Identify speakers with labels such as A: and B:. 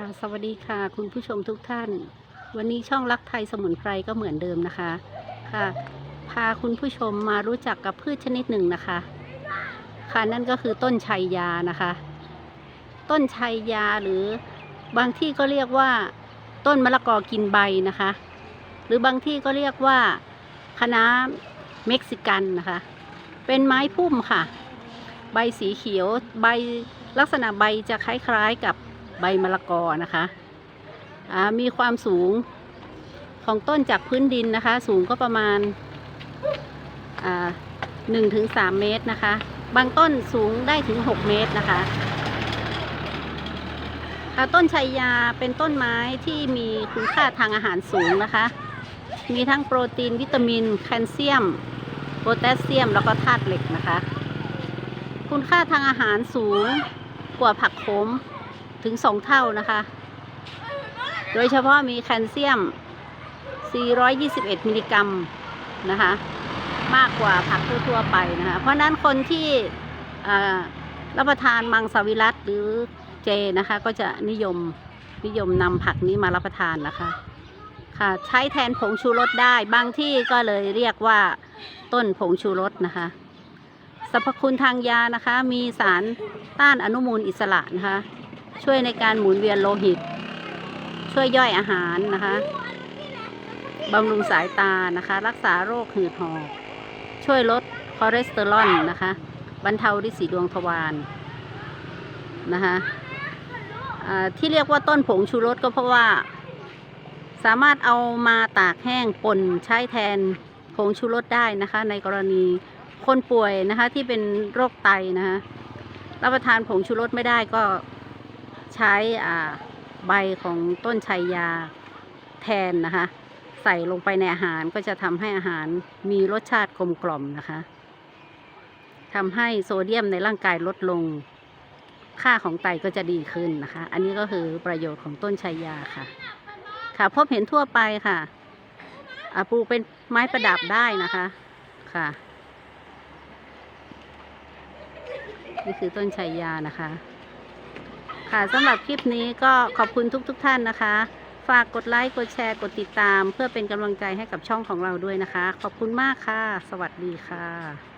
A: ค่ะ สวัสดีค่ะ คุณผู้ชมทุกท่าน วันนี้ช่องรักไทยสมุนไพรก็เหมือนเดิมนะคะ ค่ะ พาคุณผู้ชมมารู้จักกับพืชชนิดหนึ่งนะคะ ค่ะนั่นก็คือต้นชัยยานะคะ ต้นชัยยาหรือบางที่ก็เรียกว่า ต้นมะละกอกินใบนะคะ หรือบางที่ก็เรียกว่าคะน้าเม็กซิกันนะคะ เป็นไม้พุ่มค่ะ ใบสีเขียวใบลักษณะใบจะคล้ายๆกับ ใบมะละกอนะคะมีความสูงของต้นจากพื้นดินนะคะ สูงก็ประมาณหนึ่งถึงสามเมตรนะคะ บางต้นสูงได้ถึงหกเมตรนะคะต้นชัยยาเป็นต้นไม้ที่มีคุณค่าทางอาหารสูงนะคะ มีทั้งโปรตีนวิตามิน แคลเซียม โพแทสเซียม แล้วก็ธาตุเหล็กนะคะ คุณค่าทางอาหารสูงกว่าผักขม ถึงสองเท่านะคะ โดยเฉพาะมีแคลเซียม 421 มิลลิกรัมนะคะ มากกว่าผักทั่วๆไปนะคะ เพราะนั้นคนที่รับประทานมังสวิรัตหรือเจนะคะ ก็จะนิยมนิยมนำผักนี้มารับประทานนะคะ ค่ะใช้แทนผงชูรสได้ บางที่ก็เลยเรียกว่าต้นผงชูรสนะคะสรรพคุณทางยานะคะ มีสารต้านอนุมูลอิสระนะคะ ช่วยในการหมุนเวียนโลหิต ช่วยย่อยอาหารนะคะบำรุงสายตานะคะ รักษาโรคหืดหอบช่วยลดคอเลสเตอรอลนะคะบรรเทาฤทธิ์สีดวงทวารนะคะที่เรียกว่าต้นผงชูรสก็เพราะว่า สามารถเอามาตากแห้งป่นใช้แทนผงชูรสได้นะคะ ในกรณีคนป่วยนะคะที่เป็นโรคไตนะคะรับประทานผงชูรสไม่ได้ก็ ใช้ใบของต้นชัยยาแทนนะคะ ใส่ลงไปในอาหารก็จะทำให้อาหารมีรสชาติกลมกล่อมนะคะทำให้โซเดียมในร่างกายลดลง ค่าของไตก็จะดีขึ้นนะคะ อันนี้ก็คือประโยชน์ของต้นชัยยาค่ะ ค่ะพบเห็นทั่วไปค่ะอาปลูกเป็นไม้ประดับได้นะคะค่ะนี่คือต้นชัยยานะคะ ค่ะสำหรับคลิปนี้ก็ขอบคุณทุกๆทท่านนะคะ ฝากกดไลค์กดแชร์กดติดตาม เพื่อเป็นกำลังใจให้กับช่องของเราด้วยนะคะ ขอบคุณมากค่ะ สวัสดีค่ะ